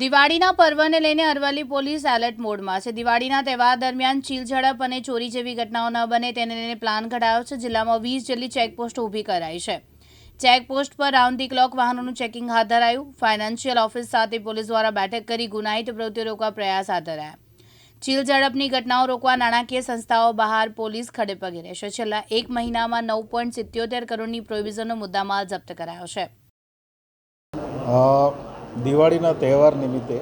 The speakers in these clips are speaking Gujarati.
દિવાળીના પર્વને લઈને અરવલ્લી પોલીસ એલર્ટ મોડમાં છે. દિવાળીના તહેવાર દરમિયાન ચીલ ઝડપ અને ચોરી જેવી ઘટનાઓ ન બને તેને લઈને પ્લાન ઘડાયો છે. જિલ્લામાં વીસ જેટલી ચેકપોસ્ટ ઊભી કરાઈ છે. ચેકપોસ્ટ પર રાઉન્ડ ધી ક્લોક વાહનોનું ચેકિંગ હાથ ધરાયું. ફાઇનાન્શિયલ ઓફિસ સાથે પોલીસ દ્વારા બેઠક કરી ગુનાહિત પ્રવૃત્તિઓ રોકવા પ્રયાસ હાથ ધરાયા. ચીલ ઝડપની ઘટનાઓ રોકવા નાણાકીય સંસ્થાઓ બહાર પોલીસ ખડે પગે રહેશે છેલ્લા એક મહિનામાં નવ પોઈન્ટ સિત્યોતેર કરોડની પ્રોવિઝનનો મુદ્દામાલ જપ્ત કરાયો છે. દિવાળીના તહેવાર નિમિત્તે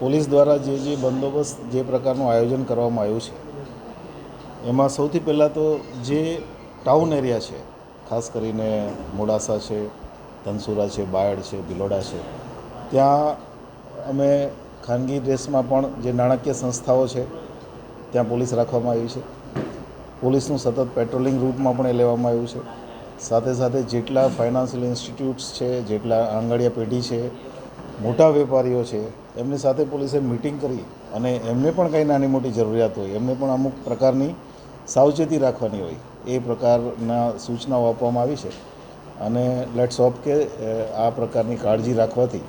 પોલીસ દ્વારા જે જે બંદોબસ્ત જે પ્રકારનું આયોજન કરવામાં આવ્યું છે, એમાં સૌથી પહેલાં તો જે ટાઉન એરિયા છે, ખાસ કરીને મોડાસા છે, ધનસુરા છે, બાયડ છે, ભિલોડા છે, ત્યાં અમે ખાનગી ડ્રેસમાં પણ જે નાણાકીય સંસ્થાઓ છે, ત્યાં પોલીસ રાખવામાં આવી છે. પોલીસનું સતત પેટ્રોલિંગ રૂટમાં પણ એ લેવામાં આવ્યું છે. સાથે સાથે જેટલા ફાઇનાન્શિયલ ઇન્સ્ટિટ્યૂટ્સ છે, જેટલા આંગળીયા પેઢી છે, મોટા વેપારીઓ છે, એમની સાથે પોલીસે મિટિંગ કરી અને એમને પણ કંઈ નાની મોટી જરૂરિયાત હોય, એમને પણ અમુક પ્રકારની સાવચેતી રાખવાની હોય, એ પ્રકારના સૂચનાઓ આપવામાં આવી છે. અને લેટ્સ હોપ કે આ પ્રકારની કાળજી રાખવાથી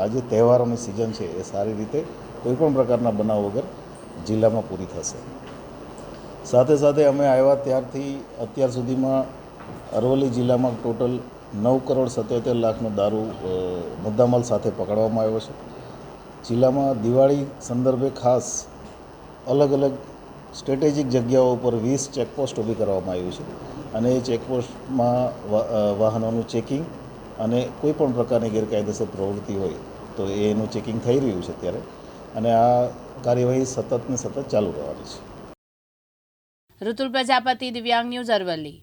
આજે તહેવારોની સિઝન છે, એ સારી રીતે કોઈપણ પ્રકારના બનાવ વગર જિલ્લામાં પૂરી થશે. સાથે સાથે અમે આવ્યા ત્યારથી અત્યાર સુધીમાં અરવલ્લી જિલ્લામાં ટોટલ નવ કરોડ સત્યોતેર લાખનો દારૂ મુદ્દામાલ સાથે પકડવામાં આવ્યો છે. જિલ્લામાં દિવાળી સંદર્ભે ખાસ અલગ અલગ સ્ટ્રેટેજિક જગ્યાઓ ઉપર વીસ ચેકપોસ્ટ ઊભી કરવામાં આવ્યું છે. અને એ ચેકપોસ્ટમાં વાહનોનું ચેકિંગ અને કોઈ પણ પ્રકારની ગેરકાયદેસર પ્રવૃત્તિ હોય તો એનું ચેકિંગ થઈ રહ્યું છે અત્યારે. અને આ કાર્યવાહી સતત ને સતત ચાલુ રહેવાની છે. ઋતુલ પ્રજાપતિ, દિવ્યાંગ ન્યૂઝ અરવલ્લી.